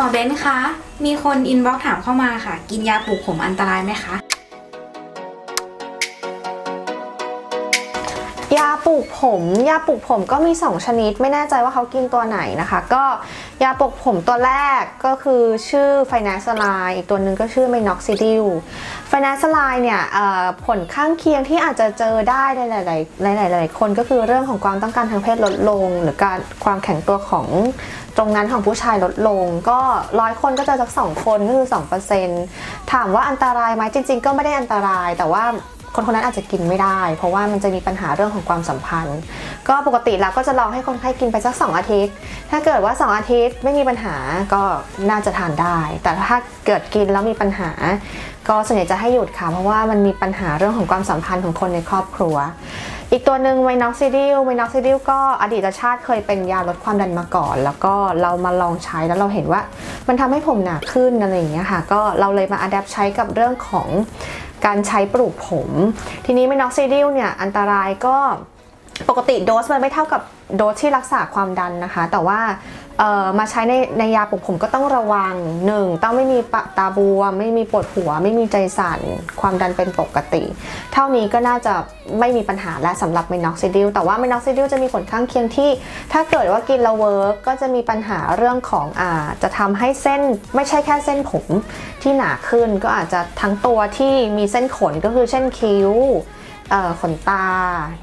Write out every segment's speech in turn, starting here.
หมอเบนคะ มีคนอินบ็อกซ์ถามเข้ามาค่ะ กินยาปลูกผมอันตรายไหมคะ ยาปลูกผม ยาปลูกผมก็มี 2 ชนิด ไม่แน่ใจว่าเขากินตัวไหนนะคะ ก็ยาปลูกผมตัวแรกก็คือชื่อไฟนาสไลอีกตัวหนึ่งก็ชื่อไมน็อกซิดิลไฟนาสไลเนี่ยผลข้างเคียงที่อาจจะเจอได้ในหลายๆหลายๆคนก็คือเรื่องของความต้องการทางเพศลดลง หรือการความแข็งตัวของตรงนั้นของผู้ชายลดลง ก็ร้อยคนก็เจอสักสองคนก็คือ2%ถามว่าอันตรายไหมจริง ๆ ก็ไม่ได้อันตรายแต่ว่า คนคนนั้นอาจจะกินไม่ได้ เพราะว่ามันจะมีปัญหาเรื่องของความสัมพันธ์ ก็ปกติแล้วก็จะลองให้คนไข้กินไปสัก 2 อาทิตย์ ถ้าเกิดว่า 2 อาทิตย์ไม่มีปัญหาก็น่าจะทานได้ แต่ถ้าเกิดกินแล้วมีปัญหา ก็ส่วนใหญ่จะให้หยุดค่ะ เพราะว่ามันมีปัญหาเรื่องของความสัมพันธ์ของคนในครอบครัว อีกตัวหนึ่งไมน็อกซิดิลไมน็อกซิดิลก็อดีตชาติเคยเป็นยาลดความดันมาก่อน แล้วก็เรามาลองใช้แล้วเราเห็นว่า มันทำให้ผมหนาขึ้นอะไรอย่างเงี้ยค่ะ ก็เราเลยมาอัดแอปใช้กับเรื่องของ การใช้ปลูกผม ทีนี้ไมนอกซิดิลเนี่ยอันตรายก็ปกติโดสมันไม่เท่ากับโดสที่รักษาความดันนะคะ แต่ว่า มาใช้ในในยาปลูกผมก็ต้องระวังหนึ่งต้องไม่มีปะตาบวม ไม่มีปวดหัว ไม่มีใจสั่นความดันเป็นปกติ เท่านี้ก็น่าจะไม่มีปัญหาและสำหรับเมนอกซิดิลแต่ว่าเมนอกซิดิลจะมีผลข้างเคียงที่ ถ้าเกิดว่ากินแล้วเวิร์กก็จะมีปัญหาเรื่องของอ่าจะทำให้เส้นไม่ใช่แค่เส้นผมที่หนาขึ้น ก็อาจจะทั้งตัวที่มีเส้นขนก็คือเช่นคิ้ว ขนตา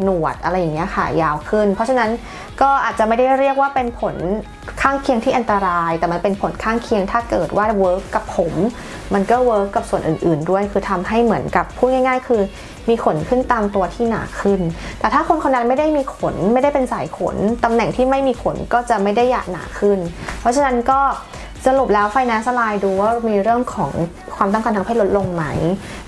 หนวดอะไรอย่างเงี้ยค่ะยาวขึ้น เพราะฉะนั้นก็อาจจะไม่ได้เรียกว่าเป็นผลข้างเคียงที่อันตราย แต่มันเป็นผลข้างเคียงถ้าเกิดว่าเวิร์กกับผม มันก็เวิร์กกับส่วนอื่น ๆ ด้วย คือทำให้เหมือนกับพูดง่าย ๆ คือ มีขนขึ้นตามตัวที่หนาขึ้น แต่ถ้าคนคนนั้นไม่ได้มีขนไม่ได้เป็นสายขนตำแหน่งที่ไม่มีขนก็จะไม่ได้อยากหนาขึ้น เพราะฉะนั้นก็ สรุปแล้วไฟแนนซ์ไลน์ดูว่ามีเรื่องของความต้องการทางเพศลดลงไหม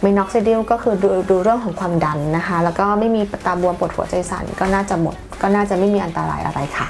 เมนอกซิดิลก็คือดูดูเรื่องของความดันนะคะ แล้วก็ไม่มีตาบวมปวดหัวใจสั่นก็น่าจะหมด ก็น่าจะไม่มีอันตรายอะไรค่ะ